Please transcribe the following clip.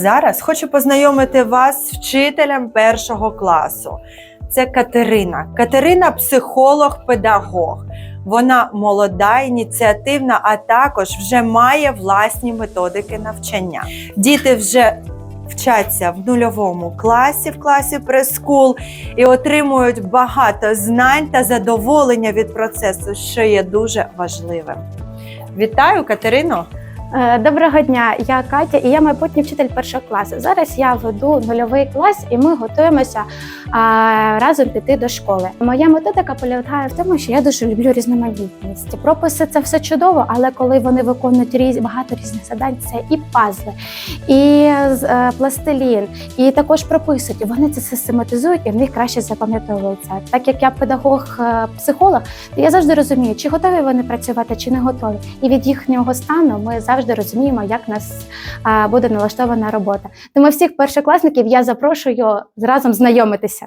Зараз хочу познайомити вас з вчителем першого класу. Це Катерина. Катерина психолог-педагог. Вона молода, ініціативна, а також вже має власні методики навчання. Діти вже вчаться в нульовому класі, в класі прескул, і отримують багато знань та задоволення від процесу, що є дуже важливим. Вітаю, Катерино! Е, Доброго дня, я Катя, і я майбутній вчитель першого класу. Зараз я веду нульовий клас, і ми готуємося разом піти до школи. Моя методика полягає в тому, що я дуже люблю різноманітність. Прописи це все чудово, але коли вони виконують різ, багато різних завдань, це і пазли, і е, пластилін, і також прописують. Вони це систематизують, і в них краще запам'ятовується. Так як я педагог-психолог, то я завжди розумію, чи готові вони працювати, чи не готові. І від їхнього стану ми завжди розуміємо, як нас буде налаштована робота. Тому всіх першокласників я запрошую разом знайомитися.